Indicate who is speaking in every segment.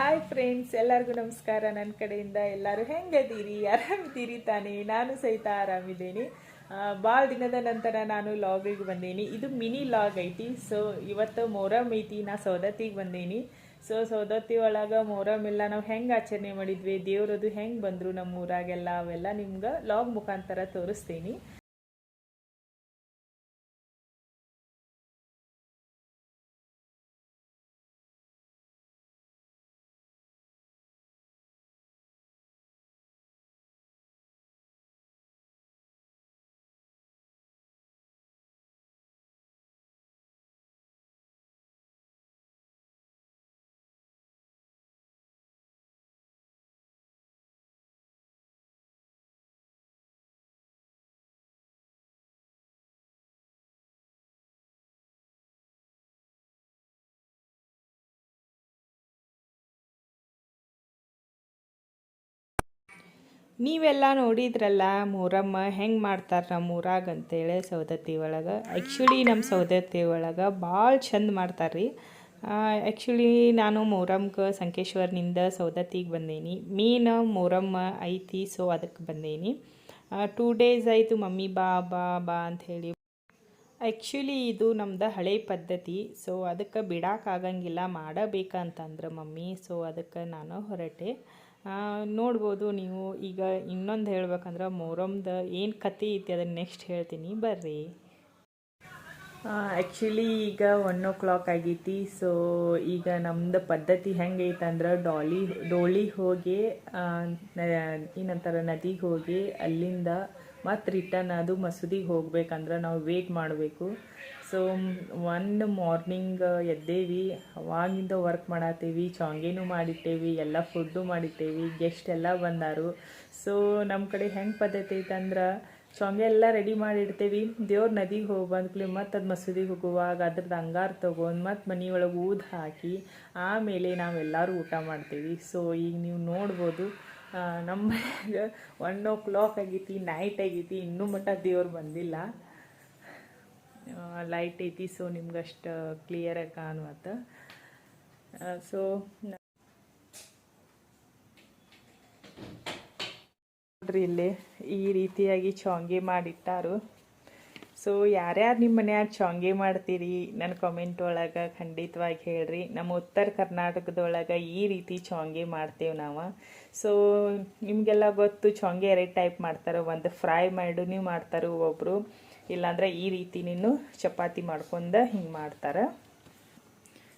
Speaker 1: Hi friends ಎಲ್ಲರಿಗೂ ನಮಸ್ಕಾರ. ನನ್ನ ಕಡೆಯಿಂದ ಎಲ್ಲರೂ ಹೆಂಗದೀರಿ? ಆರಾಮಿದ್ದೀರಿ ತಾನೇ? ನಾನು ಸಹಿತ ಆರಾಮಿದ್ದೀನಿ. ಭಾಳ ದಿನದ ನಂತರ ನಾನು ಲಾಗಿಗೆ ಬಂದೀನಿ. ಇದು ಮಿನಿ ಲಾಗ್ ಐತಿ. ಸೊ ಇವತ್ತು ಮೊಹರಮ್ ಐತಿ. ನಾ ಸೌದತ್ತಿಗೆ ಬಂದೀನಿ. ಸೊ ಸೌದತ್ತಿ ಒಳಗೆ ಮೊಹರಮ್ ಎಲ್ಲ ನಾವು ಹೆಂಗೆ ಆಚರಣೆ ಮಾಡಿದ್ವಿ? ದೇವ್ರದು ಹೆಂಗೆ ಬಂದರು ನಮ್ಮ ಊರಾಗೆಲ್ಲ ಅವೆಲ್ಲ ನಿಮ್ಗೆ ಲಾಗ್ ಮುಖಾಂತರ ತೋರಿಸ್ತೀನಿ. ನೀವೆಲ್ಲ ನೋಡಿದ್ರಲ್ಲ ಮೂರಮ್ಮ ಹೆಂಗೆ ಮಾಡ್ತಾರೆ ನಮ್ಮ ಊರಾಗ ಅಂತೇಳಿ ಸೌದತ್ತಿ ಒಳಗೆ. ಆ್ಯಕ್ಚುಲಿ ನಮ್ಮ ಸೌದತ್ತಿ ಒಳಗೆ ಭಾಳ ಚಂದ ಮಾಡ್ತಾರೆ ರೀ. ಆ್ಯಕ್ಚುಲಿ ನಾನು ಮೊಹರಮ್ಗೆ ಸಂಕೇಶ್ವರ್ನಿಂದ ಸೌದತ್ತಿಗೆ ಬಂದೇನಿ. ಮೇನ್ ಮೊಹರಮ್ಮ ಐತಿ ಸೊ ಅದಕ್ಕೆ ಬಂದೇನಿ. ಟೂ ಡೇಸ್ ಆಯಿತು ಮಮ್ಮಿ ಬಾ ಬಾ ಬಾ ಅಂತ ಹೇಳಿ ಆ್ಯಕ್ಚುಲಿ ಇದು ನಮ್ದು ಹಳೆ ಪದ್ಧತಿ. ಸೊ ಅದಕ್ಕೆ ಬಿಡೋಕ್ಕಾಗಂಗಿಲ್ಲ ಮಾಡಬೇಕಂತಂದ್ರೆ ಮಮ್ಮಿ. ಸೊ ಅದಕ್ಕೆ ನಾನು ಹೊರಟೆ. ನೋಡ್ಬೋದು ನೀವು. ಈಗ ಇನ್ನೊಂದು ಹೇಳ್ಬೇಕಂದ್ರೆ ಮೊರಮ್ದು ಏನು ಕತೆ ಐತಿ ಅದನ್ನು ನೆಕ್ಸ್ಟ್ ಹೇಳ್ತೀನಿ. ಬರ್ರಿ. ಆ್ಯಕ್ಚುಲಿ ಈಗ ಒನ್ ಓ ಕ್ಲಾಕ್ ಆಗೈತಿ. ಸೊ ಈಗ ನಮ್ದು ಪದ್ಧತಿ ಹೆಂಗೈತೆ ಅಂದ್ರೆ ಡಾಲಿ ಡೋಳಿ ಹೋಗಿ ಏನಂತಾರೆ ನದಿಗೆ ಹೋಗಿ ಅಲ್ಲಿಂದ ಮತ್ತು ರಿಟರ್ನ್ ಅದು ಮಸೂದಿಗೆ ಹೋಗ್ಬೇಕಂದ್ರೆ ನಾವು ವೇಟ್ ಮಾಡಬೇಕು. ಸೊ ಒಂದು ಮಾರ್ನಿಂಗ್ ಎದ್ದೇವಿ, ಅವಾಗಿಂದ ವರ್ಕ್ ಮಾಡತ್ತೇವಿ, ಚಾಂಗೇನು ಮಾಡಿಟ್ಟೇವಿ, ಎಲ್ಲ ಫುಡ್ಡು ಮಾಡಿಟ್ಟೇವಿ ಗೆಸ್ಟ್ ಎಲ್ಲ ಬಂದಾರು. ಸೊ ನಮ್ಮ ಕಡೆ ಹೆಂಗೆ ಪದ್ಧತಿ ಐತಂದ್ರೆ, ಚಾಂಗೆ ಎಲ್ಲ ರೆಡಿ ಮಾಡಿಡ್ತೇವಿ. ದೇವ್ರ ನದಿಗೆ ಹೋಗಿ ಬಂದ್ಕಲಿ ಮತ್ತು ಅದು ಮಸೂದಿಗೆ ಹೋಗುವಾಗ ಅದ್ರದ್ದು ಅಂಗಾರ ತೊಗೊಂಡು ಮತ್ತು ಮನೆಯೊಳಗೆ ಊದು ಹಾಕಿ, ಆಮೇಲೆ ನಾವೆಲ್ಲರೂ ಊಟ ಮಾಡ್ತೀವಿ. ಸೊ ಈಗ ನೀವು ನೋಡ್ಬೋದು ನಮ್ಮ ಒನ್ ಓ ಕ್ಲಾಕ್ ಆಗೈತಿ ನೈಟ್ ಆಗೈತಿ, ಇನ್ನೂ ಮಟ್ಟ ದೇವ್ರು ಬಂದಿಲ್ಲ. ಲೈಟ್ ಐತಿ ಸೊ ನಿಮ್ಗೆ ಅಷ್ಟು ಕ್ಲಿಯರಾಗಿ ಕಾಣುವತ್ತ. ಸೊ ನೋಡ್ರಿ ಇಲ್ಲಿ ಈ ರೀತಿಯಾಗಿ ಚೊಂಗೆ ಮಾಡಿಟ್ಟಾರು. ಸೊ ಯಾರ್ಯಾರು ನಿಮ್ಮ ಮನ್ಯಾಗ ಚೊಂಗೆ ಮಾಡ್ತೀರಿ? ನನ್ನ ಕಾಮೆಂಟ್ ಒಳಗೆ ಖಂಡಿತವಾಗಿ ಹೇಳ್ರಿ. ನಮ್ಮ ಉತ್ತರ ಕರ್ನಾಟಕದೊಳಗೆ ಈ ರೀತಿ ಚೊಂಗೆ ಮಾಡ್ತೇವೆ ನಾವು. ಸೊ ನಿಮಗೆಲ್ಲ ಗೊತ್ತು ಚೊಂಗೆ ಎರಡು ಟೈಪ್ ಮಾಡ್ತಾರೆ, ಒಂದು ಫ್ರೈ ಮಾಡೂ ಮಾಡ್ತಾರೆ ಒಬ್ಬರು ಇಲ್ಲಾಂದ್ರೆ ಈ ರೀತಿ ನೀನು ಚಪಾತಿ ಮಾಡ್ಕೊಂಡು ಹಿಂಗೆ ಮಾಡ್ತಾರೆ.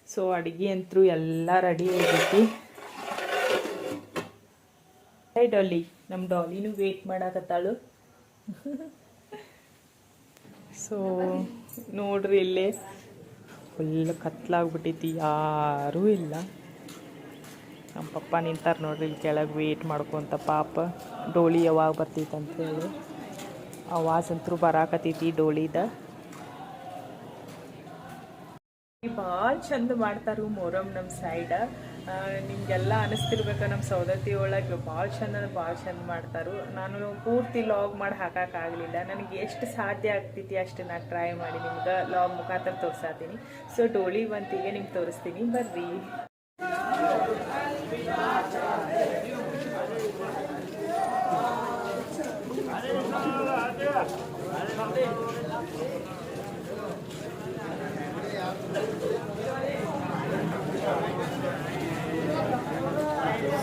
Speaker 1: ಸೊ ಅಡುಗೆ ಅಂತೂ ಎಲ್ಲ ರೆಡಿ ಆಗೈತಿ. ಡಾಲಿ ನಮ್ಮ ಡಾಲಿನೂ ವೇಟ್ ಮಾಡಾಕತ್ತಾಳು. ಸೊ, ನೋಡ್ರಿ ಇಲ್ಲೇ. ಫುಲ್ ಕತ್ಲಾಗ್ಬಿಟ್ಟೈತಿ ಯಾರೂ ಇಲ್ಲ. ನಮ್ಮ ಪಪ್ಪ ನಿಂತಾರೆ ನೋಡ್ರಿ, ಇಲ್ಲಿ ಕೆಳಗೆ ವೇಟ್ ಮಾಡ್ಕೊಂತ ಪಾಪ. ಡೋಳಿ ಯಾವಾಗ ಬರ್ತೈತೆ ಅಂತ ಹೇಳಿ ಆವಾಜ್ ಅಂತೂ ಬರಾಕತ್ತೈತಿ ಡೋಳಿದ. ಭಾಳ ಚಂದ ಮಾಡ್ತಾರು ಮೊಹರಮ್ ನಮ್ಮ ಸೈಡ್ ನಿಮಗೆಲ್ಲ ಅನಿಸ್ತಿರ್ಬೇಕ ನಮ್ಮ ಸೌದತ್ತಿ ಒಳಗೆ. ಭಾಳ ಚಂದ ಭಾಳ ಚಂದ ಮಾಡ್ತಾರು. ನಾನು ಪೂರ್ತಿ ಲಾಗ್ ಮಾಡಿ ಹಾಕೋಕ್ಕಾಗಲಿಲ್ಲ ನನಗೆ ಎಷ್ಟು ಸಾಧ್ಯ ಆಗ್ತೈತಿ ಅಷ್ಟು ನಾನು ಟ್ರೈ ಮಾಡಿ ನಿಮ್ಗೆ ಲಾಗ್ ಮುಖಾಂತರ ತೋರ್ಸಾತೀನಿ. ಸೊ ಡೋಳಿ ಬಂತಿಗೆ ನಿಮ್ಗೆ ತೋರಿಸ್ತೀನಿ. ಬರ್ರಿ.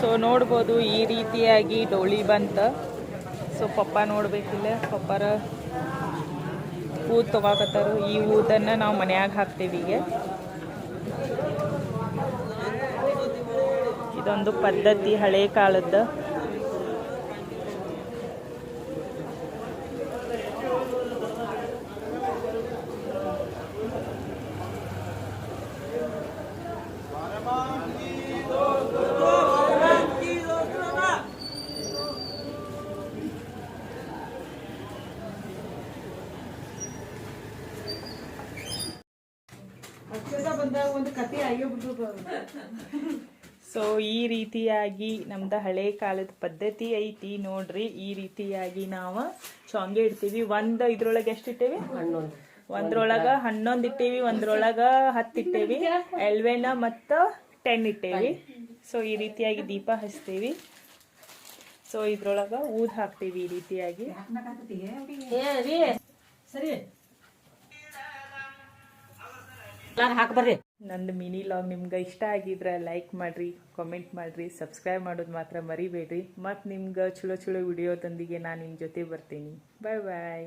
Speaker 1: ಸೊ ನೋಡ್ಬೋದು ಈ ರೀತಿಯಾಗಿ ಡೋಳಿ ಬಂತ. ಸೊ ಪಪ್ಪ ನೋಡ್ಬೇಕಿಲ್ಲ ಪಪ್ಪರ ಹೂ ತಗೋಕತ್ತಾರು. ಈ ಊದನ್ನು ನಾವು ಮನೆಯಾಗ ಹಾಕ್ತೇವೆ ಈಗ. ಇದೊಂದು ಪದ್ಧತಿ ಹಳೆ ಸೊ ಈ ರೀತಿಯಾಗಿ ನಮ್ದು ಹಳೆ ಕಾಲದ ಪದ್ಧತಿ ಐತಿ ನೋಡ್ರಿ. ಈ ರೀತಿಯಾಗಿ ನಾವು ಚಾಂಗೆ ಇಡ್ತೀವಿ. ಒಂದ್ ಇದ್ರೊಳಗೆ ಎಷ್ಟು ಇಟ್ಟೇವಿ ಒಂದ್ರೊಳಗ ಹನ್ನೊಂದ್ ಇಟ್ಟೇವಿ ಒಂದ್ರೊಳಗ ಹತ್ತು ಇಟ್ಟೇವಿ ಎಲ್ವೆನ ಮತ್ತ ಟೆನ್ ಇಟ್ಟೇವಿ. ಸೊ ಈ ರೀತಿಯಾಗಿ ದೀಪ ಹಚ್ತೀವಿ. ಸೊ ಇದ್ರೊಳಗ ಊದ್ ಹಾಕ್ತೀವಿ ಈ ರೀತಿಯಾಗಿ.
Speaker 2: ಸರಿ. ಹಾಕ್ಬರ್ರಿ
Speaker 1: ನಂದು ಮಿನಿ ಲಾಗ್ ನಿಮ್ಗೆ ಇಷ್ಟ ಆಗಿದ್ರೆ ಲೈಕ್ ಮಾಡಿರಿ ಕಾಮೆಂಟ್ ಮಾಡಿರಿ ಸಬ್ಸ್ಕ್ರೈಬ್ ಮಾಡೋದು ಮಾತ್ರ ಮರಿಬೇಡ್ರಿ. ಮತ್ತು ನಿಮ್ಗೆ ಚಲೋ ಚಲೋ ವಿಡಿಯೋದೊಂದಿಗೆ ನಾನು ನಿಮ್ಮ ಜೊತೆ ಬರ್ತೀನಿ. ಬಾಯ್ ಬಾಯ್